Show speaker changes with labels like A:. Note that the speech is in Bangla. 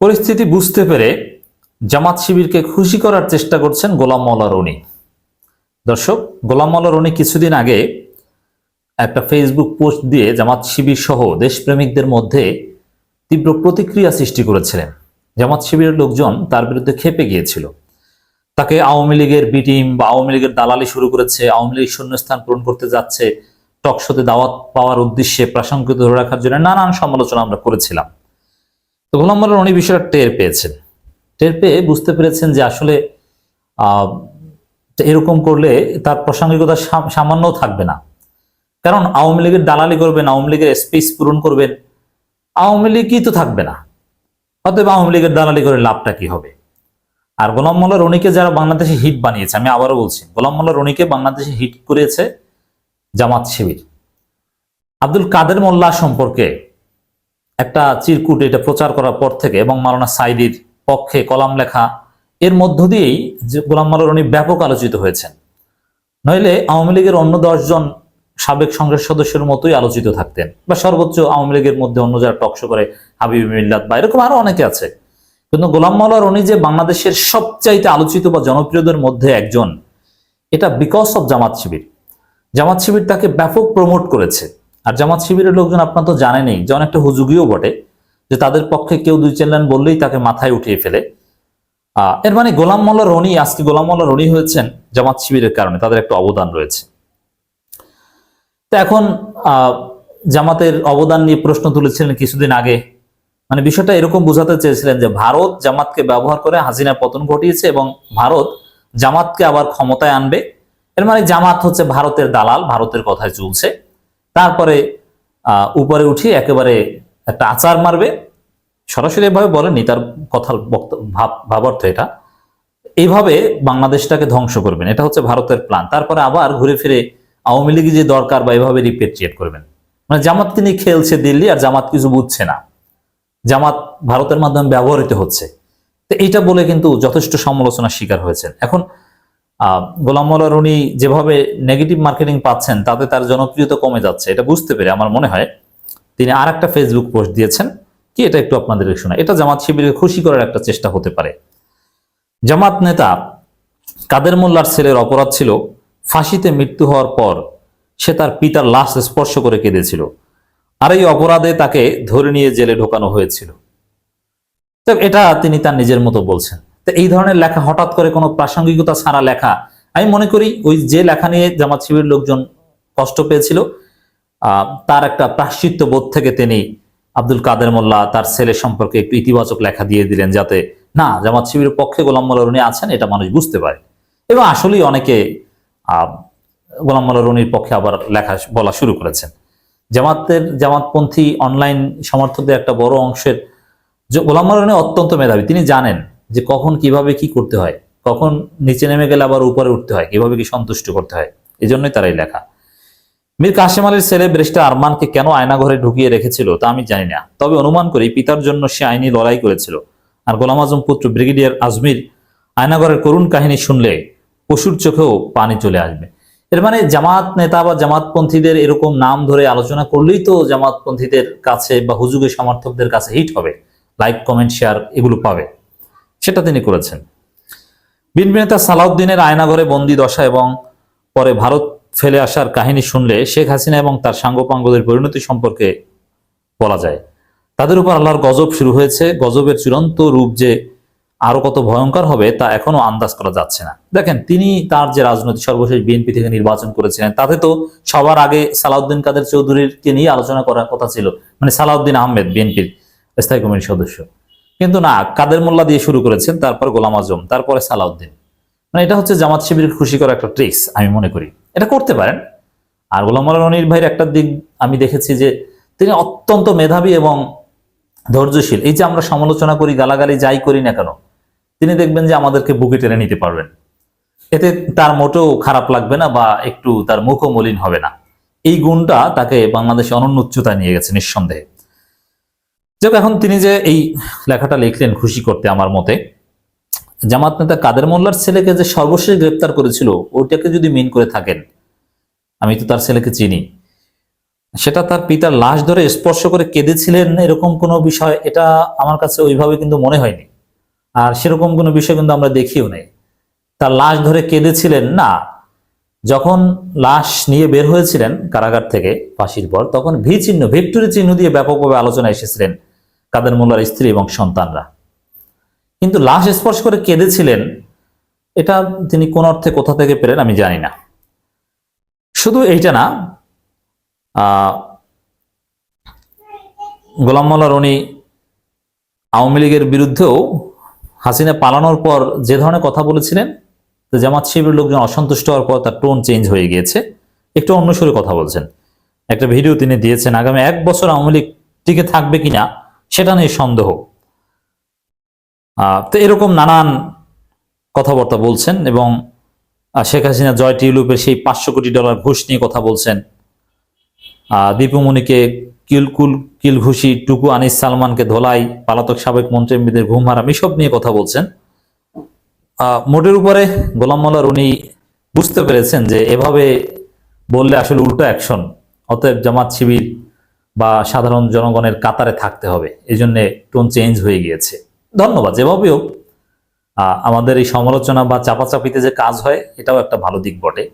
A: পরিস্থিতি বুঝতে পেরে জামাত শিবিরকে খুশি করার চেষ্টা করছেন গোলাম মৌলা রনি। দর্শক, গোলাম মৌলা রনি কিছুদিন আগে একটা ফেসবুক পোস্ট দিয়ে জামাত শিবির সহ দেশপ্রেমিকদের মধ্যে তীব্র প্রতিক্রিয়া সৃষ্টি করেছিলেন। জামাত শিবিরের লোকজন তার বিরুদ্ধে খেপে গিয়েছিল। তাকে আওয়ামী লীগের বিটিম বা আওয়ামী লীগের দালালি শুরু করেছে, আওয়ামী লীগ শূন্যস্থান পূরণ করতে যাচ্ছে টকশোতে দাওয়াত পাওয়ার উদ্দেশ্যে প্রাসঙ্গিক ধরে রাখার জন্য নানান সমালোচনা আমরা করেছিলাম। তো গোলাম মোল্লা রনি বিষয়টা টের পেয়েছেন। টের পেয়ে বুঝতে পেরেছেন যে আসলে এরকম করলে তার প্রাসঙ্গিকতা সামান্য থাকবে না। কারণ আওয়ামী লীগের দালালি করবেন, আওয়ামী লীগের স্পেস পূরণ করবেন, আওয়ামী লীগই তো থাকবে না। অতএব আওয়ামী লীগের দালালি করে লাভটা কি হবে? আর গোলাম মোল্লা রনিকে যারা বাংলাদেশে হিট বানিয়েছে, আমি আবারও বলছি, গোলাম মোল্লা রনিকে বাংলাদেশে হিট করেছে জামাত শিবির। আব্দুল কাদের মোল্লা সম্পর্কে একটা চিরকুট এটা প্রচার করার পর থেকে এবং মালানা সাইদির পক্ষে কলাম লেখা, এর মধ্য দিয়েই গোলাম মোল্লা রনি ব্যাপক আলোচিত হয়েছেন। নইলে আওয়ামী লীগের অন্য দশজন সাবেক সংসদ সদস্যের মতোই আলোচিত থাকতেন বা সর্বোচ্চ আওয়ামী লীগের মধ্যে অন্য যারা টকশো করে, হাবিব মিল্লাত বা এরকম আরও অনেকে আছে। কিন্তু গোলাম মাওলা রনি যে বাংলাদেশের সবচাইতে আলোচিত বা জনপ্রিয়দের মধ্যে একজন, এটা বিকজ অফ জামাত শিবির। জামাত শিবির তাকে ব্যাপক প্রমোট করেছে। আর জামাত শিবিরের লোকজন আপনার তো জানেনই যে অনেকটা হুজুগিও বটে, যে তাদের পক্ষে কেউ দুই চার বললেই তাকে মাথায় উঠিয়ে ফেলে। এর মানে গোলাম মোল্লা রনি, আজকে গোলাম মোল্লা রনি হয়েছেন জামাত শিবিরের কারণে, তাদের একটা অবদান রয়েছে। তো এখন জামাতের অবদান নিয়ে প্রশ্ন তুলেছিলেন কিছুদিন আগে। মানে বিষয়টা এরকম বোঝাতে চেয়েছিলেন যে ভারত জামাতকে ব্যবহার করে হাসিনার পতন ঘটিয়েছে এবং ভারত জামাতকে আবার ক্ষমতায় আনবে। এর মানে জামাত হচ্ছে ভারতের দালাল, ভারতের কথায় চলছে। তারপরে উপরে উঠিয়ে একেবারে একটা আচার মারবে। সরাসরি এভাবে বলেনি তার কথার ভাব, ভাবার্থ এটা। এইভাবে বাংলাদেশটাকে ধ্বংস করবেন। এটা হচ্ছে ভারতের প্ল্যান তারপরে আবার ঘুরে ফিরে আওয়ামী লীগ যে দরকার বা এভাবে রিপেট্রিয়েট করবেন। মানে জামাতকে নিয়ে খেলছে দিল্লি আর জামাত কিছু বুঝছে না। জামাত ভারতের মাধ্যমে ব্যবহৃত হচ্ছে। তো এইটা বলে কিন্তু যথেষ্ট সমালোচনার শিকার হয়েছেন। এখন গোলাম মোল্লা রনি যেভাবে নেগেটিভ মার্কেটিং পাচ্ছেন, তাতে তার জনপ্রিয়তা কমে যাচ্ছে, এটা বুঝতে পেরে আমার মনে হয় তিনি আর একটা ফেসবুক পোস্ট দিয়েছেন। কি এটা একটু আপনাদের শোনা? এটা জামাত শিবিরকে খুশি করার একটা চেষ্টা হতে পারে। জামাত নেতা কাদের মোল্লার ছেলের অপরাধ ছিল, ফাঁসিতে মৃত্যু হওয়ার পর সে তার পিতার লাশ স্পর্শ করে কেঁদেছিল। আর এই অপরাধে তাকে ধরে নিয়ে জেলে ঢোকানো হয়েছিল। এটা তিনি তার নিজের মতো বলছেন। তো এই ধরনের লেখা, হঠাৎ করে কোনো প্রাসঙ্গিকতা ছাড়া লেখা, আমি মনে করি ওই যে লেখা নিয়ে জামাত শিবির লোকজন কষ্ট পেয়েছিল তার একটা প্রাশ্চিত্য বোধ থেকে তিনি আব্দুল কাদের মোল্লা তার ছেলে সম্পর্কে একটু ইতিবাচক লেখা দিয়ে দিলেন যাতে, না, জামাত শিবিরের পক্ষে গোলাম মোল্লা রনি আছেন, এটা মানুষ বুঝতে পারে। এবং আসলেই অনেকে গোলাম মোল্লা রনির পক্ষে আবার লেখা বলা শুরু করেছেন। জামাতের, জামাতপন্থী অনলাইন সমর্থকদের একটা বড় অংশের, যে গোলাম মোল্লা রনি অত্যন্ত মেধাবী, তিনি জানেন যে কখন কীভাবে কি করতে হয়, কখন নিচে নেমে গেলে আবার উপরে উঠতে হয়, কীভাবে কি সন্তুষ্ট করতে হয় এই জন্যই তারাই লেখা। মীর কাশেম আলীর ছেলে ব্রেস্টার আরমানকে কেন আয়নাঘরে ঢুকিয়ে রেখেছিল তা আমি জানি না, তবে অনুমান করি পিতার জন্য সে আইনি লড়াই করেছিল। আর গোলাম আজম পুত্র ব্রিগেডিয়ার আজমির আয়নাঘরের করুণ কাহিনী শুনলে পশুর চোখেও পানি চলে আসবে। এর মানে জামাত নেতা বা জামাতপন্থীদের এরকম নাম ধরে আলোচনা করলেই তো জামাতপন্থীদের কাছে বা হুজুগের সমর্থকদের কাছে হিট হবে। লাইক কমেন্ট শেয়ার এগুলো পাবে। সেটা তিনি করেছেন। বিএনপি নেতা সালাউদ্দিনের আয়নাঘরে বন্দি দশা এবং পরে ভারত ফেলে আসার কাহিনী শুনলে শেখ হাসিনা এবং তার সাঙ্গপাঙ্গদের পরিণতি সম্পর্কে বলা যায়। তাদের উপর আল্লাহর গজব শুরু হয়েছে। গজবের চূড়ান্ত রূপ যে আরও কত ভয়ঙ্কর হবে তা এখনও আন্দাজ করা যাচ্ছে না। দেখেন, তিনি তার যে রাজনৈতিক সর্বশেষ বিএনপি থেকে নির্বাচন করেছিলেন, তাতে তো সবার আগে সালাউদ্দিন কাদের চৌধুরীকে নিয়ে আলোচনা করার কথা ছিল মানে সালাউদ্দিন আহমেদ বিএনপির স্থায়ী কমিটির সদস্য। কিন্তু না, কাদের মোল্লা দিয়ে শুরু করেছেন, তারপর গোলাম আজম, তারপরে সালাউদ্দিন। মানে এটা হচ্ছে জামাত শিবিরের খুশি করা একটা ট্রিক্স আমি মনে করি। এটা করতে পারেন। আর গোলাম রনির ভাইয়ের একটা দিক আমি দেখেছি যে, তিনি অত্যন্ত মেধাবী এবং ধৈর্যশীল। এই যে আমরা সমালোচনা করি, গালাগালি যাই করি না কেন, তিনি দেখবেন যে আমাদেরকে বুকে টেনে নিতে পারবেন। এতে তার মোটেও খারাপ লাগবে না বা একটু তার মুখও মলিন হবে না। এই গুণটা তাকে বাংলাদেশে অনন্য উচ্চতায় নিয়ে গেছে নিঃসন্দেহে। যাক, এখন তিনি যে এই লেখাটা লিখলেন খুশি করতে আমার মতে, জামাত নেতা কাদের মোল্লার ছেলেকে যে সর্বশেষ গ্রেপ্তার করেছিল, ওইটাকে যদি মিন করে থাকেন, আমি তো তার ছেলেকে চিনি, সেটা তার পিতার লাশ ধরে স্পর্শ করে কেঁদেছিলেন এরকম কোনো বিষয়, এটা আমার কাছে ওইভাবে কিন্তু মনে হয়নি। আর সেরকম কোনো বিষয় কিন্তু আমরা দেখিও নাই। তার লাশ ধরে কেঁদেছিলেন, না, যখন লাশ নিয়ে বের হয়েছিলেন কারাগার থেকে ফাঁসির পর, তখন ভি চিহ্ন ভিক্টোরি চিহ্ন দিয়ে ব্যাপকভাবে আলোচনা এসেছিলেন কাদের মোল্লার স্ত্রী এবং সন্তানরা। কিন্তু লাশ স্পর্শ করে কেঁদেছিলেন, এটা তিনি কোন অর্থে কোথা থেকে পেলেন আমি জানি না। শুধু এইটা না গোলাম মোল্লা রনি আওয়ামী লীগের বিরুদ্ধেও হাসিনা পালানোর পর যে ধরনের কথা বলেছিলেন জামাত শিবির লোকজন অসন্তুষ্ট হওয়ার পর তার টোন চেঞ্জ হয়ে গিয়েছে। একটু অন্য সুরে কথা বলছেন। একটা ভিডিও তিনি দিয়েছেন, আগামী এক বছর আওয়ামী লীগ টিকে থাকবে কিনা সেটা নিয়ে সন্দেহ। তো এরকম নানান কথাবার্তা বলছেন এবং শেখ হাসিনা জয় টিউলিপের সেই পাঁচশো কোটি ডলার ঘুষ নিয়ে কথা বলছেন। দীপুমণিকে কিলকুল কিলঘুষি টুকু আনিস সালমানকে ধোলাই, পালাতক সাবেক মন্ত্রী এমপিদের ঘুম হারাম, এসব নিয়ে কথা বলছেন। মোটের উপরে গোলাম মোল্লার উনি বুঝতে পেরেছেন যে এভাবে বললে আসলে উল্টো অ্যাকশন, অতএব জামাত শিবির বা সাধারণ জনগণের কাতারে থাকতে হবে। এই জন্যে টোন চেঞ্জ হয়ে গিয়েছে। ধন্যবাদ। যেভাবে হোক আহ, আমাদের এই সমালোচনা বা চাপাচাপিতে যে কাজ হয় এটাও একটা ভালো দিক বটে।